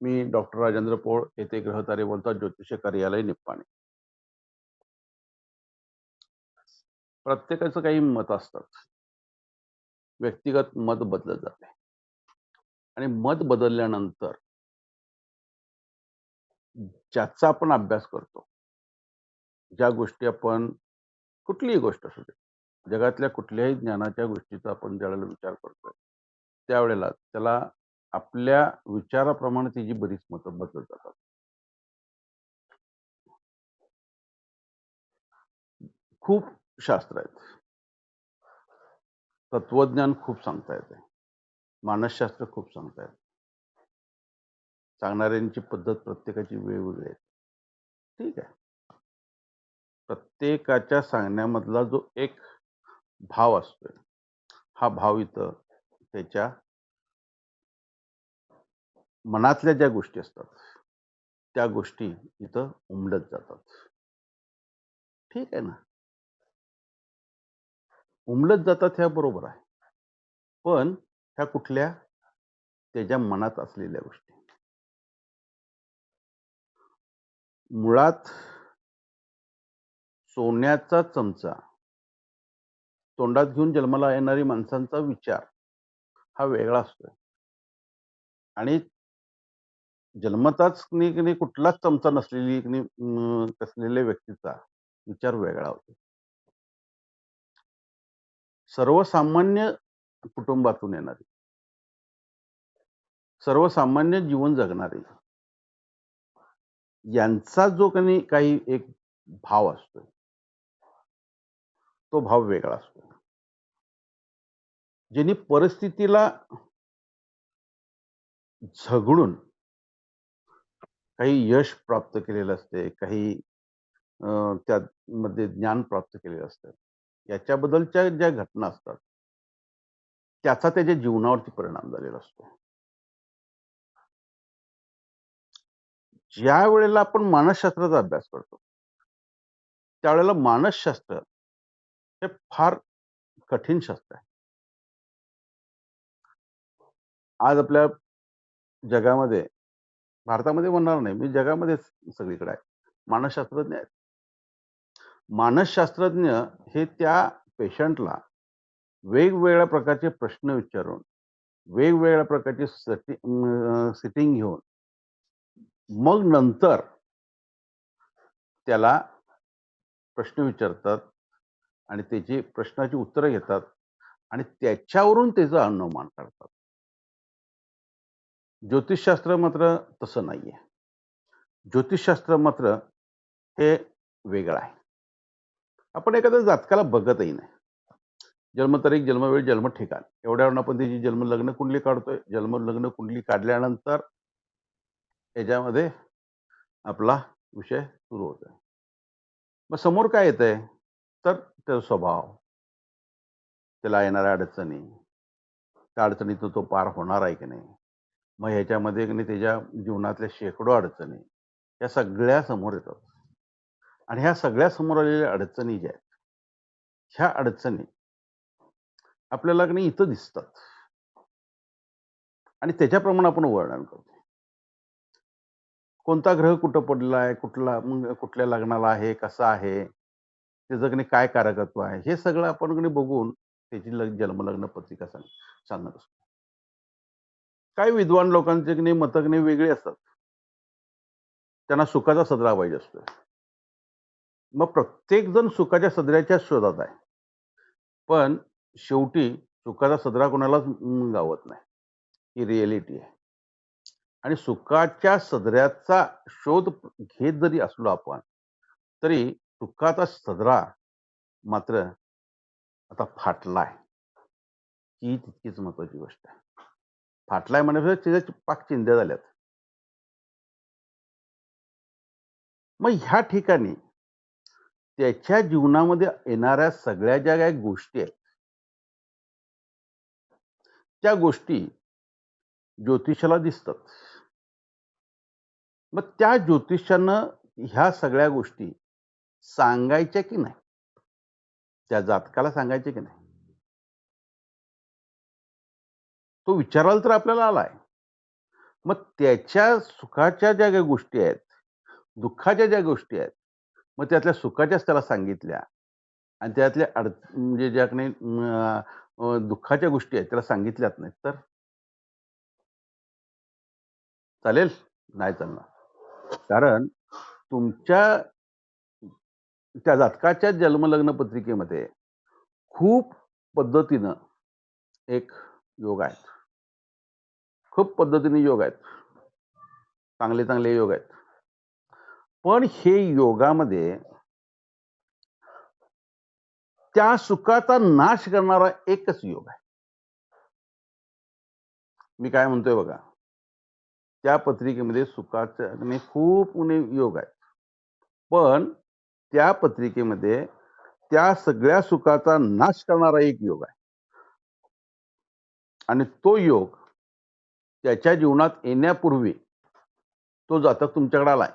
मी doctor Rajendra पोळ येथे ग्रहतारे बोलता ज्योतिष कार्यालय निप्पाणी. प्रत्येकाचं काही मत असतात व्यक्तिगत मत बदलत जाते. आणि मत बदलल्यानंतर ज्याचा आपण अभ्यास करतो ज्या गोष्टी आपण कुठलीही गोष्ट असू दे जगातल्या कुठल्याही ज्ञानाच्या गोष्टीचा आपण ज्यावेळेला विचार करतो त्यावेळेला त्याला आपल्या विचाराप्रमाणे त्याची बरीच मतं बदलत जातात खूप शास्त्र आहेत. तत्वज्ञान खूप सांगता येते. मानसशास्त्र खूप सांगता येते. सांगणाऱ्यांची पद्धत प्रत्येकाची वेगवेगळी आहे ठीक आहे. प्रत्येकाच्या सांगण्यामधला जो एक भाव असतोय हा भाव इथं त्याच्या मनातल्या ज्या गोष्टी असतात त्या गोष्टी इथं उमलत जातात. ठीक आहे ना? उमलत जातात ह्या बरोबर आहे. पण ह्या कुठल्या? त्याच्या मनात असलेल्या गोष्टी. मुळात सोन्याचा चमचा तोंडात घेऊन जन्माला येणारी माणसांचा विचार हा वेगळा असतोय. आणि जन्मताच कुठलाच चमचा नसलेली असलेल्या व्यक्तीचा विचार वेगळा होतो. सर्वसामान्य कुटुंबातून येणारी सर्वसामान्य जीवन जगणारे यांचा जो कनी काही एक भाव असतो तो भाव वेगळा असतो. ज्यांनी परिस्थितीला झगडून काही यश प्राप्त केलेलं असते काही अं, त्यामध्ये ज्ञान प्राप्त केलेलं असतं. याच्याबद्दलच्या ज्या घटना असतात त्याचा त्याच्या जीवनावरती परिणाम झालेला असतो. ज्या वेळेला आपण मानसशास्त्राचा अभ्यास करतो त्यावेळेला मानसशास्त्र हे फार कठीण शास्त्र आहे. आज आपल्या जगामध्ये भारतामध्ये म्हणणार नाही. मी जगामध्ये सगळीकडे आहे. मानसशास्त्रज्ञ आहेत. मानसशास्त्रज्ञ हे त्या पेशंटला वेगवेगळ्या प्रकारचे प्रश्न विचारून वेगवेगळ्या प्रकारचे सिटिंग घेऊन मग नंतर त्याला प्रश्न विचारतात आणि त्याची प्रश्नाची उत्तरं घेतात आणि त्याच्यावरून त्याचं अनुमान काढतात. ज्योतिषशास्त्र मात्र तसं नाहीये. ज्योतिषशास्त्र मात्र हे वेगळं आहे. आपण एखाद्या जातकाला बघतही नाही. जन्मतारीख जन्मवेळ जन्म ठिकाण. एवढ्यावरून आपण त्याची जन्म लग्न कुंडली काढतोय. जन्म लग्न कुंडली काढल्यानंतर याच्यामध्ये आपला विषय सुरू होतोय. मग समोर काय येत आहे तर त्याचा स्वभाव. त्याला येणाऱ्या अडचणी. त्या अडचणीतून तो पार होणार आहे की नाही? मग ह्याच्यामध्ये त्याच्या जीवनातल्या शेकडो अडचणी या सगळ्या समोर येतात. आणि ह्या सगळ्या समोर आलेल्या अडचणी ज्या आहेत ह्या अडचणी आपल्याला नाही इथं दिसतात. आणि त्याच्याप्रमाणे आपण वर्णन करतो. कोणता ग्रह कुठं पडला आहे कुठला मग कुठल्या लग्नाला आहे कसा आहे त्याचं नाही काय कारकत्व आहे हे सगळं आपण बघून त्याची जन्मलग्न पत्रिका सांग सांगत असतो. काही विद्वान लोकांचे की नाही मतक नाही वेगळी असतात. त्यांना सुखाचा सदरा पाहिजे असतो मग प्रत्येक जण सुखाच्या सदऱ्याच्या शोधात आहे. पण शेवटी सुखाचा सदरा कोणालाच गावत नाही. ही रिएलिटी आहे. आणि सुखाच्या सदऱ्याचा शोध घेत जरी असलो आपण तरी सुखाचा सदरा मात्र आता फाटला आहे ही तितकीच महत्वाची गोष्ट आहे. फाटलाय म्हणजे त्याच्या पाक चिंध्या झाल्यात. मग ह्या ठिकाणी त्याच्या जीवनामध्ये येणाऱ्या सगळ्या ज्या काही गोष्टी आहेत त्या गोष्टी ज्योतिषाला दिसतात. मग त्या ज्योतिषानं ह्या सगळ्या गोष्टी सांगायच्या की नाही? त्या जातकाला सांगायच्या की नाही? तो विचाराल तर आपल्याला आलाय मग त्याच्या सुखाच्या ज्या काही गोष्टी आहेत, दुःखाच्या ज्या गोष्टी आहेत, मग त्यातल्या सुखाच्याच त्याला सांगितल्या आणि त्यातल्या अड म्हणजे ज्या काही दुःखाच्या गोष्टी आहेत त्याला सांगितल्यात नाहीत तर? चालेल? नाही चालणार. कारण तुमच्या त्या जातकाच्या जन्मलग्न पत्रिकेमध्ये खूप पद्धतीनं एक योग आहेत. खूप पद्धतीने योग आहेत. चांगले, चांगले योग आहेत. पण हे योगामध्ये त्या सुखाचा नाश करणारा एकच योग आहे. मी काय म्हणतोय बघा. त्या पत्रिकेमध्ये सुखाचे खूप उणे योग आहेत. पण त्या पत्रिकेमध्ये त्या सगळ्या सुखाचा नाश करणारा एक योग आहे. आणि तो योग त्याच्या जीवनात येण्यापूर्वी तो जातक तुमच्याकडे आलाय.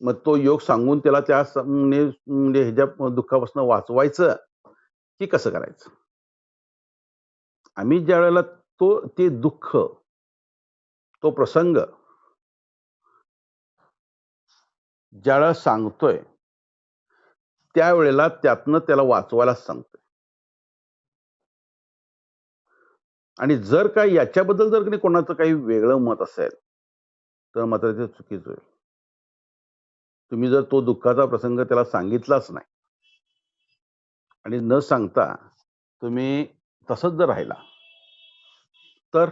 मग तो योग सांगून त्याला त्या म्हणजे, म्हणजे ह्याच्या दुःखापासून वाचवायचं, की कसं करायचं? आम्ही ज्या वेळेला तो ते दुःख, तो प्रसंग ज्यावेळेला सांगतोय त्यावेळेला त्यातनं त्याला वाचवायलाच सांगतोय. आणि जर का याच्याबद्दल जर कोणाचं काही वेगळं मत असेल, तर मात्र ते चुकीचं होईल. तुम्ही जर तो दुःखाचा प्रसंग त्याला सांगितलाच नाही आणि न सांगता तुम्ही तसंच जर राहिला तर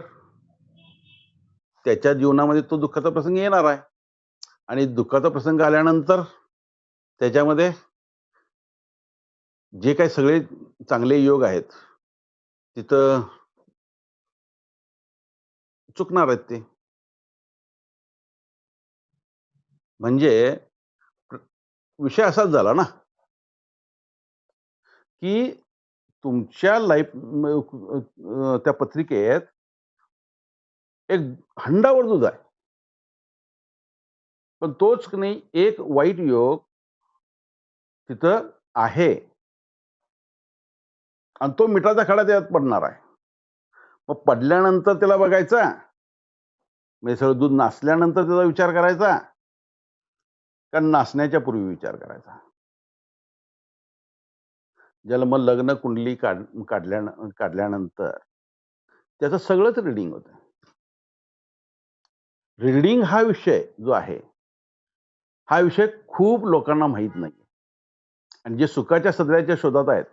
त्याच्या जीवनामध्ये तो दुःखाचा प्रसंग येणार आहे. आणि दुःखाचा प्रसंग आल्यानंतर त्याच्यामध्ये जे काही सगळे चांगले योग आहेत, तिथं चुकणार आहेत ते. म्हणजे विषय असाच झाला ना की तुमच्या लाईफ त्या पत्रिकेत एक हंडावर दूध आहे. पण तोच की नाही एक वाईट योग तिथं आहे. आणि तो मिठाचा खडा त्यात पडणार आहे. मग पडल्यानंतर त्याला बघायचा म्हणजे सगळं दूध नासल्यानंतर त्याचा विचार करायचा का नाचण्याच्या पूर्वी विचार करायचा? जन्म लग्न कुंडली काढ काढल्या काढल्यानंतर त्याचं सगळंच रीडिंग होतं. रीडिंग हा विषय जो आहे, हा विषय खूप लोकांना माहीत नाही. आणि जे सुखाच्या सदऱ्याच्या शोधात आहेत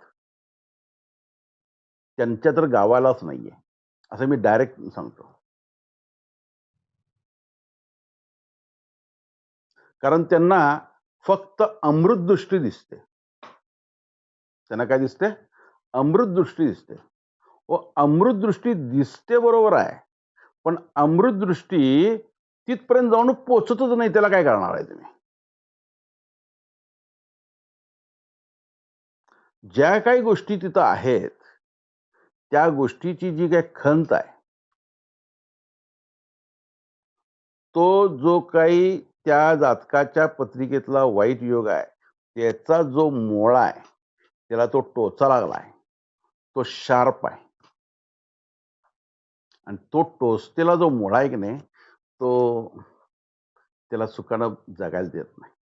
त्यांच्या तर गावालाच नाहीये. असं मी डायरेक्ट सांगतो. कारण त्यांना फक्त अमृत दृष्टी दिसते. त्यांना काय दिसते? अमृत दृष्टी दिसते. व अमृत दृष्टी दिसते बरोबर आहे. पण अमृत दृष्टी तिथपर्यंत जाऊन पोचतच नाही. त्याला काय करणार आहे तुम्ही? ज्या काही गोष्टी तिथं आहेत, त्या गोष्टीची जी काही खंत आहे तो जो काही त्या जातकाच्या पत्रिकेतला वाईट योग आहे, त्याचा जो मोळा आहे, त्याला तो टोचा लागलाय. तो शार्प आहे. आणि तो टोचतेला जो मोळा आहे की नाही, तो त्याला सुखानं जगायला देत नाही.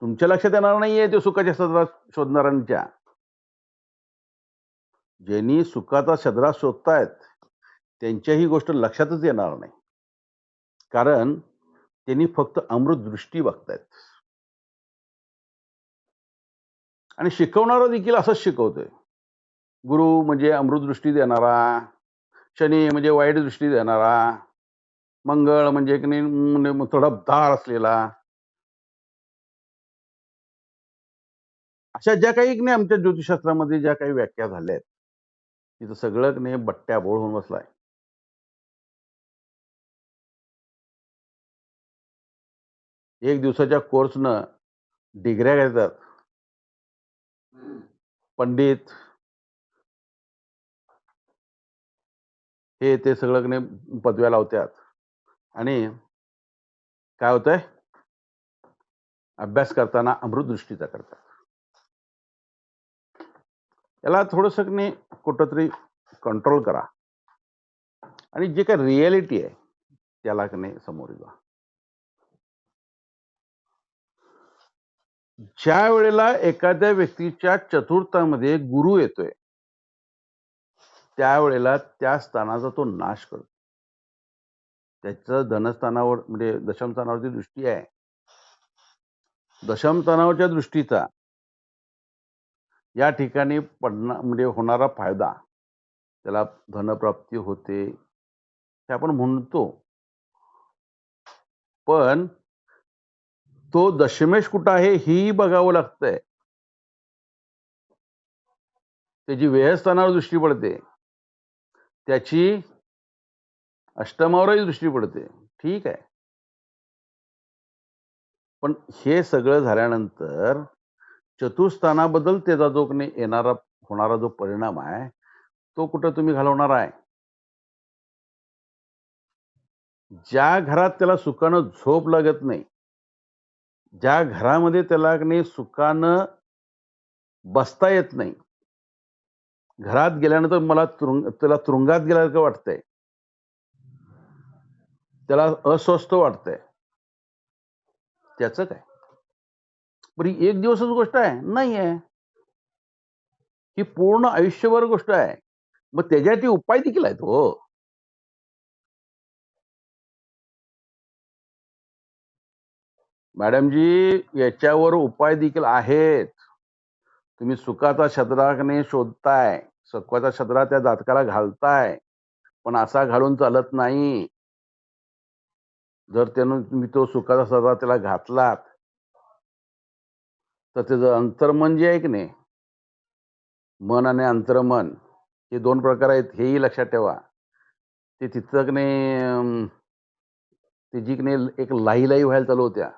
तुमच्या लक्षात येणार नाहीये ते सुखाच्या सदरात शोधणाऱ्यांच्या. ज्यांनी सुखाचा सदरा शोधतायत, त्यांच्या ही गोष्ट लक्षातच येणार नाही. कारण त्यांनी फक्त अमृत दृष्टी बघतायत. आणि शिकवणारा देखील असंच शिकवतोय. गुरु म्हणजे अमृत दृष्टी देणारा, शनी म्हणजे वाईट दृष्टी देणारा, मंगळ म्हणजे की नाही म्हणजे थोडा धार असलेला. अशा ज्या काही नाही आमच्या ज्योतिषशास्त्रामध्ये ज्या काही व्याख्या झाल्या आहेत, तिथं सगळं नाही बट्ट्या बोळ होऊन बसलाय. एक दिवसाच्या कोर्सनं डिग्र्या घेतात. पंडित हे ते सगळं पदव्या लावतात. आणि काय होतंय? अभ्यास करताना अमृत दृष्टीचा करतात. याला थोडंसं नाही कुठंतरी कंट्रोल करा. आणि जे काही रियालिटी आहे त्याला की नाही समोर जा. ज्या वेळेला एखाद्या व्यक्तीच्या चतुर्थामध्ये गुरु येतोय त्यावेळेला त्या स्थानाचा तो नाश करतो. त्याचं धनस्थानावर म्हणजे दशम स्थानावरची दृष्टी आहे. दशमस्थानावरच्या दृष्टीचा या ठिकाणी पडणार म्हणजे होणारा फायदा त्याला धनप्राप्ती होते हे आपण म्हणतो. पण तो दशमेश कुठं आहे ही बघावं लागतंय. त्याची व्ययस्थानावर दृष्टी पडते. त्याची अष्टमावरही दृष्टी पडते. ठीक आहे. पण हे सगळं झाल्यानंतर चतुस्थानाबद्दल त्याचा जो येणारा होणारा जो परिणाम आहे तो कुठं तुम्ही घालवणार आहे? ज्या घरात त्याला सुखानं झोप लागत नाही ज्या घरामध्ये त्याला नाही सुखानं बसता येत नाही घरात गेल्यानंतर मला तुरुंग त्याला तुरुंगात गेल्यासारखं वाटतंय त्याला अस्वस्थ वाटतंय त्याचं काय? बरी एक दिवसच गोष्ट आहे. नाही आहे ही पूर्ण आयुष्यभर गोष्ट आहे. मग त्याच्यासाठी उपाय देखील आहेत हो. मॅडमजी याच्यावर उपाय देखील आहेत. तुम्ही सुखाचा शद्राकने शोधताय. सुखाचा शद्रा त्या जातकाला घालताय. पण असा घालून चालत नाही. जर त्यानं तुम्ही तो सुखाचा सदरा त्याला घातलात तर त्याचं अंतर्मन जे आहे की नाही मन आणि अंतर्मन हे दोन प्रकार आहेत हेही लक्षात ठेवा. ते तिथं की ते त्याची की एक लाई लाई व्हायला चालू होत्या.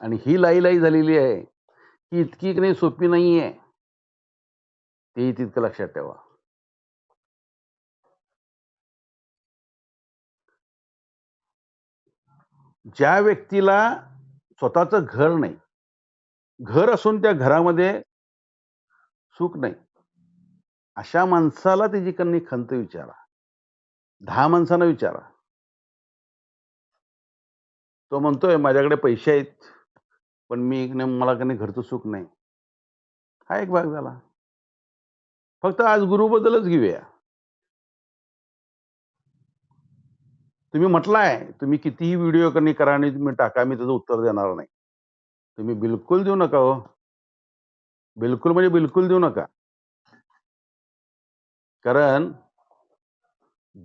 आणि ही लाई लाई झालेली आहे की इतकी की नाही सोपी नाही आहे तेही तितकं लक्षात ठेवा. ज्या व्यक्तीला स्वतःचं घर नाही घर असून त्या घरामध्ये सुख नाही. अशा माणसाला त्याची कन्नी खंत विचारा. दहा माणसांना विचारा. तो म्हणतोय माझ्याकडे पैसे आहेत पण मी मला कधी घरचं सुख नाही. हा एक भाग झाला. फक्त आज गुरुबद्दलच घेऊया. तुम्ही म्हटलाय तुम्ही कितीही व्हिडिओ कमी करा आणि तुम्ही टाका मी त्याचं उत्तर देणार नाही. तुम्ही बिलकुल देऊ नका हो. बिलकुल म्हणजे बिलकुल देऊ नका. कारण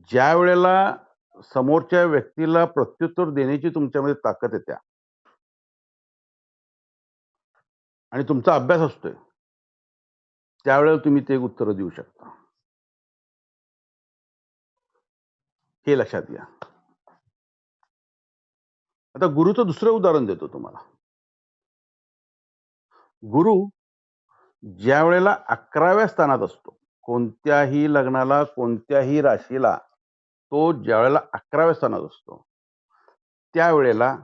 ज्या वेळेला समोरच्या व्यक्तीला प्रत्युत्तर देण्याची तुमच्यामध्ये ताकद येत्या. आणि तुमचा अभ्यास असतोय. त्यावेळेला तुम्ही ते उत्तर देऊ शकता. हे लक्षात घ्या. आता गुरुचं दुसरं उदाहरण देतो तुम्हाला. गुरु ज्या वेळेला अकराव्या स्थानात असतो कोणत्याही लग्नाला कोणत्याही राशीला तो ज्या वेळेला अकराव्या स्थानात असतो त्यावेळेला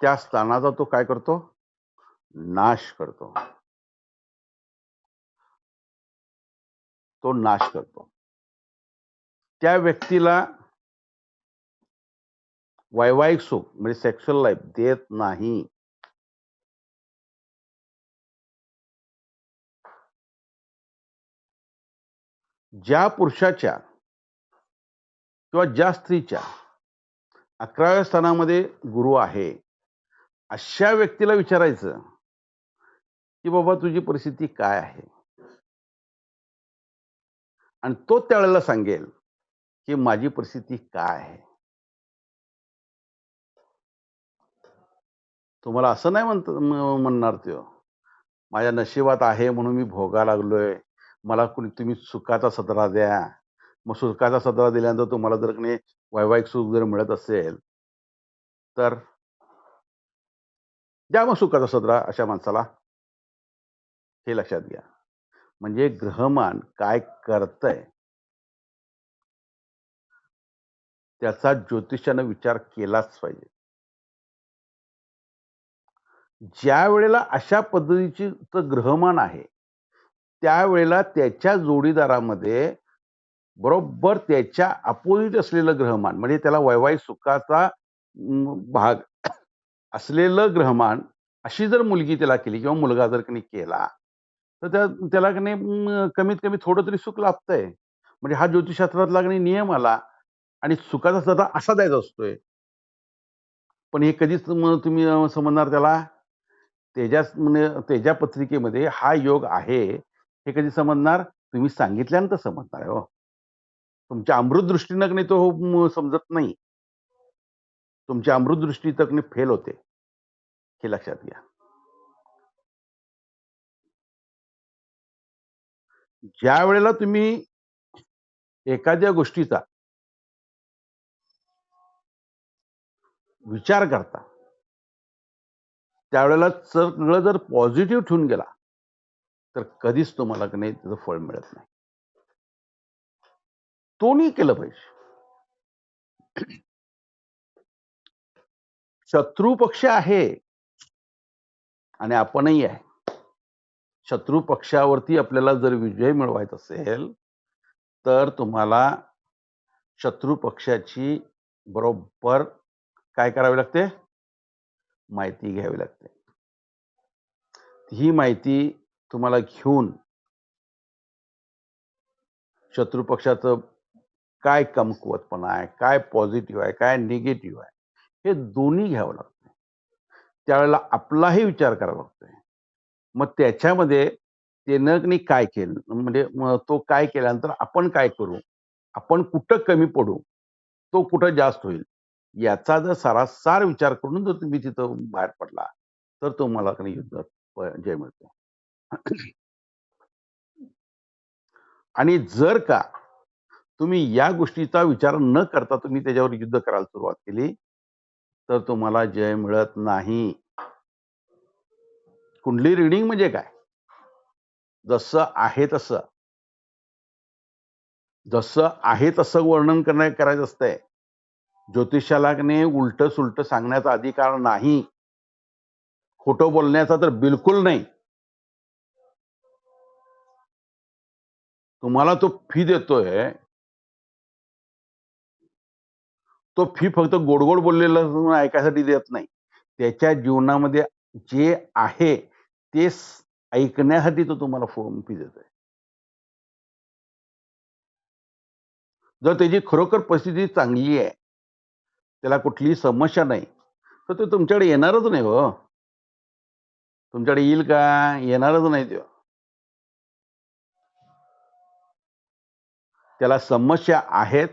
त्या स्थानाचा तो काय करतो? नाश करतो. तो नाश करतो. त्या व्यक्तीला वैवाहिक सुख म्हणजे सेक्शुअल लाईफ देत नाही. ज्या पुरुषाच्या किंवा ज्या स्त्रीच्या अकराव्या स्थानामध्ये गुरु आहे अशा व्यक्तीला विचारायचं की बाबा तुझी परिस्थिती काय आहे? आणि तो त्यावेळेला सांगेल की माझी परिस्थिती काय आहे? तुम्हाला असं नाही म्हणत म्हणणार तो माझ्या नशिबात आहे म्हणून मी भोगा लागलोय. मला कुणी तुम्ही सुखाचा सदरा द्या. मग सुखाचा सदरा दिल्यानंतर तुम्हाला जर कोणी वैवाहिक सुख जर मिळत असेल तर द्या मग सुखाचा सदरा अशा माणसाला. हे लक्षात घ्या. म्हणजे ग्रहमान काय करतंय? त्याचा ज्योतिषानं विचार केलाच पाहिजे. ज्या वेळेला अशा पद्धतीची ग्रहमान आहे त्यावेळेला त्याच्या जोडीदारामध्ये बरोबर त्याच्या अपोजिट असलेलं ग्रहमान म्हणजे त्याला वैवाहिक सुखाचा भाग असलेलं ग्रहमान अशी जर मुलगी त्याला केली किंवा मुलगा जर कणी केला तर त्या त्याला कणी कमीत कमी थोडं तरी सुख लाभतंय. म्हणजे हा ज्योतिषशास्त्रातला कणी नियम आला आणि सुखाचा सदा असा द्यायचा असतोय. पण हे कधीच तुम्ही समजणार त्याला? तेजा म्हणजे तेजा पत्रिकेमध्ये हा योग आहे. हे कधी समजणार? तुम्ही सांगितल्यानंतर समजणार आहे हो. तुमच्या अमृत दृष्टीनं तो समजत नाही. तुमच्या अमृत दृष्टी तक फेल होते. हे लक्षात घ्या. ज्या वेळेला तुम्ही एखाद्या गोष्टीचा विचार करता त्यावेळेला सगळं जर पॉझिटिव्ह ठेवून गेला तर कधीच तुम्हाला नाही त्याचं फळ मिळत नाही. तो नाही केलं पाहिजे. शत्रू पक्ष आहे आणि आपणही आहे. शत्रू पक्षावरती आपल्याला जर विजय मिळवायचा असेल तर तुम्हाला शत्रू पक्षाची बरोबर काय करावी लागते? माहिती घ्यावी लागते. ही माहिती तुम्हाला घेऊन शत्रू पक्षाचं काय कमकुवतपणा आहे काय पॉझिटिव्ह आहे काय निगेटिव्ह आहे हे दोन्ही घ्यावं लागतं त्यावेळेला आपलाही विचार करावा लागतोय. मग त्याच्यामध्ये ते नकनी काय केलं? म्हणजे तो काय केल्यानंतर आपण काय करू? आपण कुठं कमी पडू? तो कुठं जास्त होईल? याचा जर सारासार विचार करून जर तुम्ही तिथं बाहेर पडला तर तुम्हाला काही युद्ध जय मिळतो आणि जर का तुम्ही या गोष्टीचा विचार न करता तुम्ही त्याच्यावर युद्ध करायला सुरुवात केली तर तुम्हाला जय मिळत नाही. कुंडली रिडिंग म्हणजे काय? जसं आहे तसं. जसं आहे तसं वर्णन करणं करायचं असतंय. ज्योतिषालाने उलट सुलट सांगण्याचा अधिकार नाही. खोटं बोलण्याचा तर बिलकुल नाही. तुम्हाला तो फी देतोय. तो फी फक्त गोड गोड बोललेलं ऐकायसाठी देत नाही. त्याच्या जीवनामध्ये जे आहे ते ऐकण्यासाठी तो तुम्हाला फोन फी देतोय. जर त्याची खरोखर परिस्थिती चांगली आहे त्याला कुठलीही समस्या नाही तर ते तुमच्याकडे येणारच नाही हो. तुमच्याकडे येईल का? येणारच नाही तो. त्याला समस्या आहेत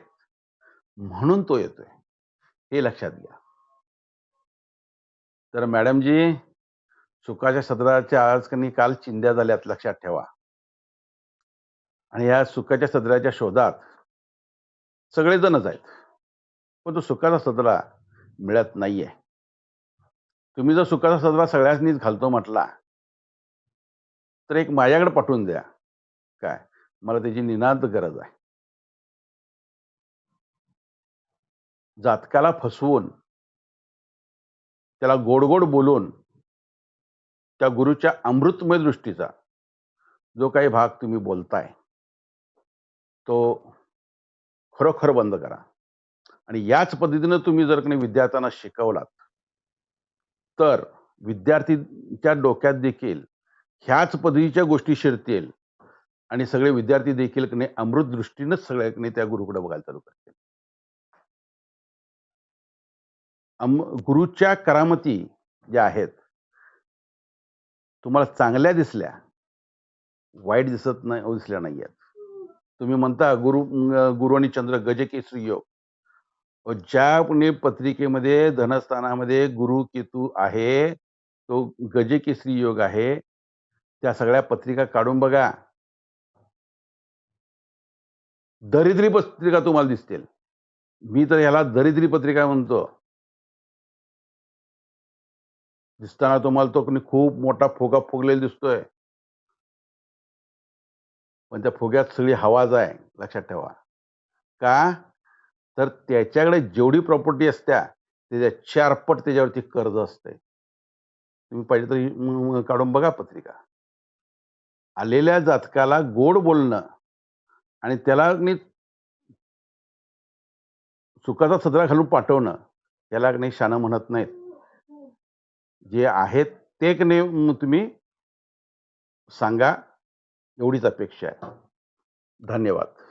म्हणून तो येतोय. हे लक्षात घ्या. तर मॅडमजी सुखाच्या सदराच्या आज कनी काल चिंध्या झाल्यात लक्षात ठेवा. आणि या सुखाच्या सदराच्या शोधात सगळेजणच आहेत पण तो सुखाचा सदरा मिळत नाहीये. तुम्ही जर सुखाचा सदरा सगळ्यांनीच घालतो म्हटला तर एक माझ्याकडे पाठवून द्या. काय? मला त्याची निनाद गरज आहे. जातकाला फसवून त्याला गोड गोड बोलून त्या गुरुच्या अमृतमय दृष्टीचा जो काही भाग तुम्ही बोलताय तो खरोखर बंद करा. आणि याच पद्धतीनं तुम्ही जर कोणी विद्यार्थ्यांना शिकवलात तर विद्यार्थीच्या डोक्यात देखील ह्याच पद्धतीच्या गोष्टी शिरतील आणि सगळे विद्यार्थी देखील कने अमृत दृष्टीनंच सगळ्याकडे त्या गुरुकडे बघायला चालू करतील. अम गुरुच्या करामती ज्या आहेत तुम्हाला चांगल्या दिसल्या वाईट दिसत नाही दिसल्या नाही आहेत तुम्ही म्हणता गुरु गुरु आणि चंद्र गजकेसरी योग. ज्या पुणे पत्रिकेमध्ये धनस्थानामध्ये गुरु केतू आहे तो गजकेसरी योग आहे त्या सगळ्या पत्रिका काढून बघा. दरिद्री पत्रिका तुम्हाला दिसतील. मी तर ह्याला दरिद्री पत्रिका म्हणतो. दिसताना तुम्हाला तो कोणी खूप मोठा फुगा फुगलेला दिसतोय. पण त्या फुग्यात सगळी हवाज आहे लक्षात ठेवा. का? तर त्याच्याकडे जेवढी प्रॉपर्टी असत्या त्याच्या चारपट त्याच्यावरती कर्ज असते तुम्ही पाहिजे तरी काढून बघा पत्रिका. आलेल्या जातकाला गोड बोलणं आणि त्याला अगदी सुखाचा सदरा घालून पाठवणं याला नाही शाणं म्हणत नाहीत. जे आहेत ते की तुम्ही सांगा. एवढीच अपेक्षा आहे. धन्यवाद.